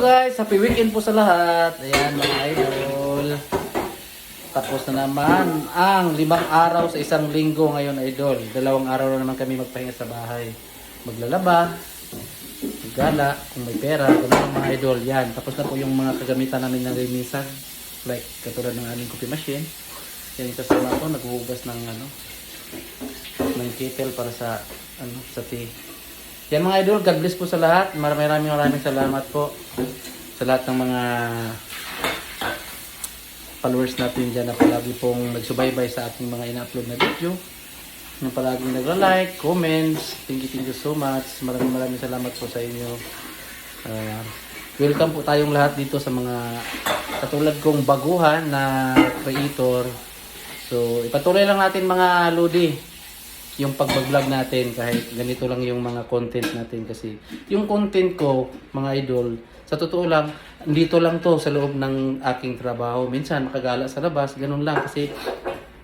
guys, happy weekend po sa lahat. Ayan mga idol. Tapos na naman ang limang araw sa isang linggo ngayon idol. Dalawang araw na naman kami magpahinga sa bahay. Maglalaba, maggala, kung may pera, ganun mga idol. Yan, tapos na po yung mga kagamitan namin ng linisan. Like katulad ng aming coffee machine. Yan yung kasama ko, naghuhugas ng ano, ng kettle para sa ano, sa tea. Yan mga idol, God bless po sa lahat. Maraming maraming salamat po sa lahat ng mga followers natin dyan na palagi pong nagsubaybay sa ating mga ina-upload na video. Yung palagi nagla-like, comments. Thank you, thank you so much. Maraming maraming salamat po sa inyo. Ah, welcome po tayong lahat dito sa mga katulad kong baguhan na creator. So, ipatuloy lang natin mga Lodi yung pag-vlog natin kahit ganito lang yung mga content natin kasi yung content ko mga idol sa totoo lang dito lang to sa loob ng aking trabaho minsan makagala sa labas ganun lang kasi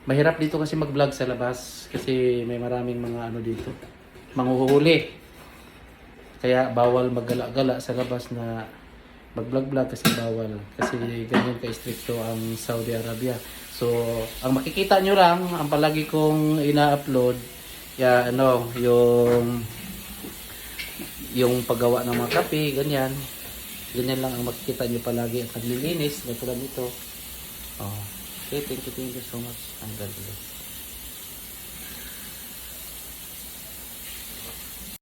mahirap dito kasi mag-vlog sa labas kasi may maraming mga ano dito manghuhuli kaya bawal maggala-gala sa labas na mag-vlog-vlog kasi bawal. Kasi ganyan ka-stricto ang Saudi Arabia. So, ang makikita nyo lang, ang palagi kong ina-upload, ya ano, yung yung paggawa ng mga kape, ganyan. Ganyan lang ang makikita nyo palagi at naglilinis, katulad nito. Oh. Okay, thank you, thank you so much. And God bless.